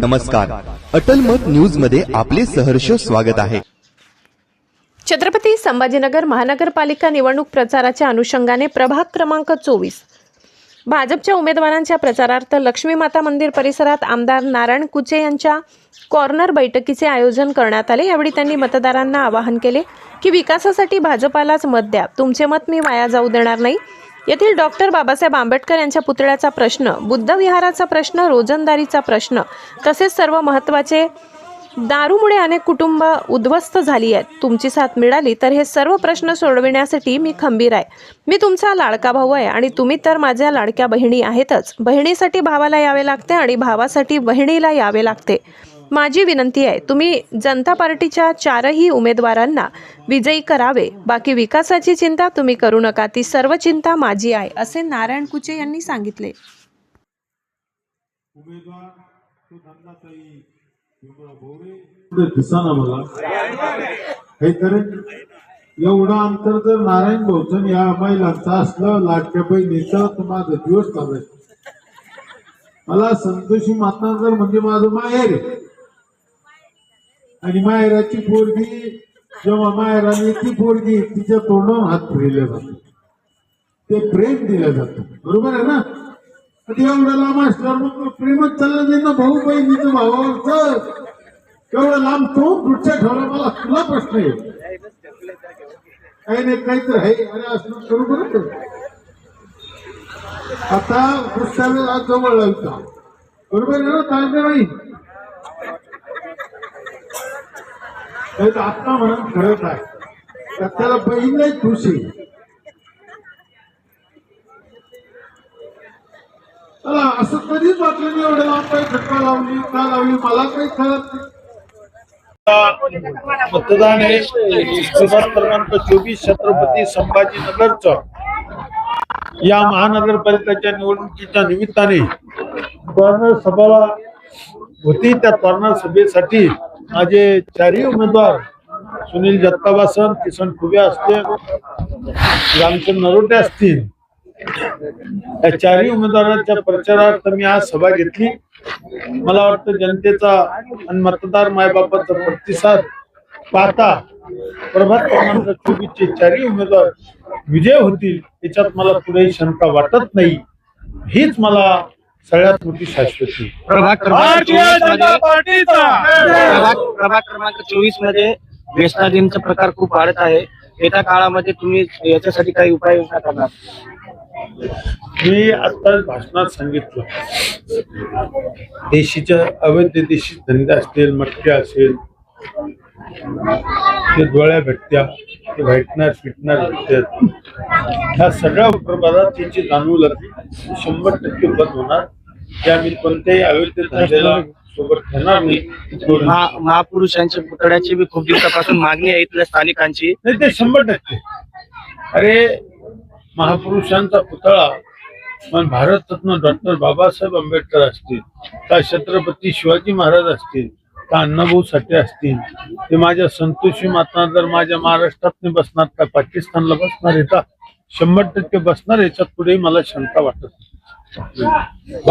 नमस्कार. अटल मत न्यूजमध्ये आपले सहर्ष स्वागत आहे. छत्रपती संभाजीनगर महानगरपालिका निवडणूक प्रचाराच्या अनुषंगाने प्रभाग क्रमांक चोवीस. भाजपच्या उमेदवारांच्या प्रचारार्थ लक्ष्मी माता मंदिर परिसरात आमदार नारायण कुचे यांच्या कॉर्नर बैठकीचे आयोजन करण्यात आले. यावेळी त्यांनी मतदारांना आवाहन केले की विकासासाठी भाजपालाच मत द्या. तुमचे मत मी वाया जाऊ देणार नाही. येथील डॉक्टर बाबासाहेब आंबेडकर यांच्या पुतळ्याचा प्रश्न बुद्धविहाराचा प्रश्न रोजंदारीचा प्रश्न तसेच सर्व महत्त्वाचे दारूमुळे अनेक कुटुंब उद्ध्वस्त झाली आहेत. तुमची साथ मिळाली तर हे सर्व प्रश्न सोडविण्यासाठी मी खंबीर आहे. मी तुमचा लाडका भाऊ आहे आणि तुम्ही तर माझ्या लाडक्या बहिणी आहेतच. बहिणीसाठी भावाला यावे लागते आणि भावासाठी बहिणीला यावे लागते. माझी विनंती आहे तुम्ही जनता पार्टीच्या चारही उमेदवारांना विजयी करावे. बाकी विकासाची चिंता तुम्ही करू नका ती सर्व चिंता माझी आहे असे नारायण कुचे यांनी सांगितले. उमेदवार एवढं अंतर जर नारायण भाऊचन या महिलांचा असलं लाडक्या बहिणीचं तर माझा दिवस लागायचा मला संतोषी माता जर म्हणजे माझं माहेर आणि मायराची पोरगी जेव्हा मायराने ती पोरगी तिच्या तोंडावर हात फिरले जातो. ते प्रेम दिलं जातं. बरोबर आहे ना? एवढं लांब असल्यावर मग प्रेमच चाललं नाही ना भाऊ बहिणीचं भावावरच एवढं लांब तो पुढच्या ठेवला मला तुला प्रश्न आहे. काही नाही काहीतरी आहे. अरे असं करू बरं आता कृष्णाला आज जवळ लावता बरोबर आहे ना चालते नाही नाही तर आत्मा म्हणून खरंच आहे. तर त्याला बहीण नाही खुशी असं कधीच वाटलं नाही एवढं लांब काही धक्का लावली का लावली मला काही कळत नाही. मतदान हे प्रभाग क्रमांक चोवीस छत्रपती संभाजीनगरच या महानगरपालिकेच्या निवडणुकीच्या निमित्ताने कॉर्नर सभेला होती. त्या कॉर्नर सभेसाठी माझे चारही उमेदवार सुनील जगताबासन किसन खुबे असतील रामचंद नरोटे असतील या चारही उमेदवारांच्या प्रचारार्थ मी आज सभा घेतली. मला वाटतं जनतेचा आणि मतदार मायबापाचा प्रतिसाद पाहता प्रभात क्रमांक चोवीसचे चारही उमेदवार विजय होतील याच्यात मला पुढे शंका वाटत नाही. हीच मला सगळ्यात मोठी शाश्वती. प्रभाग क्रमांक चोवीसमध्ये प्रभाग प्रभाग क्रमांक चोवीसमध्ये व्यसनाधीनचा प्रकार खूप वाढत आहे. येत्या काळामध्ये तुम्ही याच्यासाठी काही उपाययोजना करणार? मी आता भाषणात सांगितलं. देशीच्या अवैध देशी धंदे असतील मटके असेल ते डोळ्या भेटत्या ते व्हाईटनर फिटनर भेटतात ह्या सगळ्या प्रमाणात त्यांची जाणीव लागली. शंभर टक्के बंद होणार. ते आम्ही कोणत्याही अवैध धंद्याला सोबत नाही महापुरुषांच्या पुतळ्याची बी खूप दिवसापासून मागणी आहे इथल्या स्थानिकांची. नाही ते शंभर टक्के. अरे महापुरुषांचा पुतळा पण भारतरत्न डॉक्टर बाबासाहेब आंबेडकर असतील का छत्रपती शिवाजी महाराज असतील अण्णाभाऊ साठे असतील? ते माझ्या संतोषी माता जर माझ्या महाराष्ट्रात बसणार का? पाकिस्तानला बसणार आहे का? शंभर टक्के बसणार याच्यात पुढे मला शंका वाटत